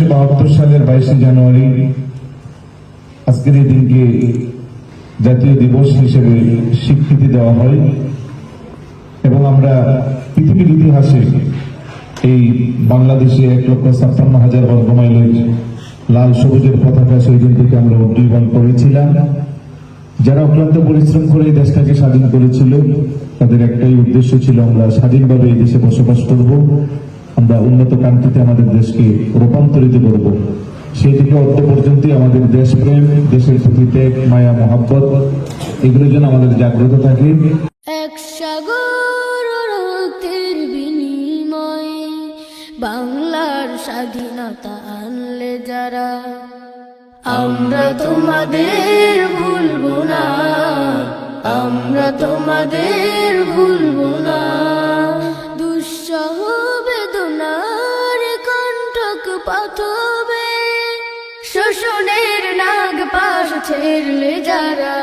উনিশশো বাহাত্তর সালের বাইশে জানুয়ারি আজকের এই দিনকে জাতীয় দিবস হিসেবে স্বীকৃতি দেওয়া হয় এবং আমরা পৃথিবীর ইতিহাসে এই বাংলাদেশে এক লক্ষ ছাপ্পান্ন হাজার বর্গ মাইলের লাল সবুজের পতাকা সেই দিন থেকে আমরা উড্ডীয়মান করেছিলাম। যারা অক্লান্ত পরিশ্রম করে এই দেশটাকে স্বাধীন করেছিল, তাদের একটাই উদ্দেশ্য ছিল, আমরা স্বাধীনভাবে এই দেশে বসবাস করব। আমরা উন্নত কান্ট্রিতে আমাদের দেশকে রূপান্তরিত করব। সেই থেকে অদ্য পর্যন্ত আমাদের দেশপ্রেম, দেশের প্রতি ত্যাগ, মায়া, মহাব্বত, এগুলো যেন আমাদের জাগ্রত থাকে। এক বাংলার স্বাধীনতা আনলে যারা, আমরা তোমাদের ভুলবো না, আমরা তোমাদের পাথবে। শোষণের নাগ পাশ ছেড়লে যারা,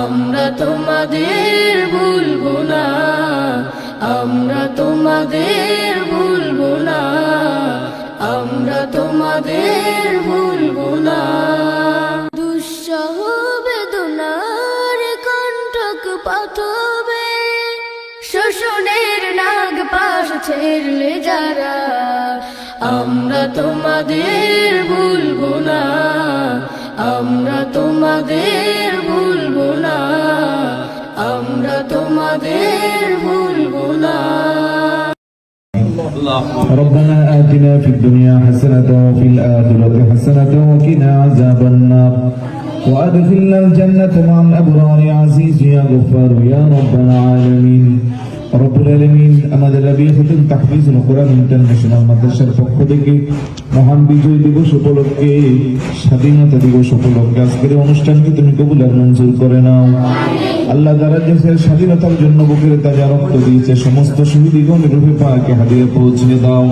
আমরা তোমাদের ভুলবো না, আমরা তোমাদের ভুলবো না, আমরা তোমাদের ভুলবো না। দুঃসহ বেদনার কণ্ঠক পাথবে। শোষণের নাগ পাশ ছেড়লে যারা আমরা তোমাদের ভুলবো না আমরা তোমাদের ভুলবো না আমরা তোমাদের ভুলবো না ربنا آتنا في الدنيا حسنة وفي الآخرة حسنة وقنا عذاب النار وأدخلنا الجنة مع الأبرار يا عزيز يا غفار يا رب العالمين রব্বুল আলমিন আমাদের রবি হোসেন তাহফিজ কোরআন ইন্টারন্যাশনাল মাদ্রাসার পক্ষ থেকে মহান বিজয় দিবস উপলক্ষে, স্বাধীনতা দিবস উপলক্ষে আজকের অনুষ্ঠানকে তুমি কবুল আর মঞ্জুর করে নাও। আল্লাহ যারা দেশের স্বাধীনতার জন্য বুকের তাজা রক্ত দিয়েছে, সমস্ত শহীদিগণ রূপে পাকে হারিয়ে পৌঁছে দাও।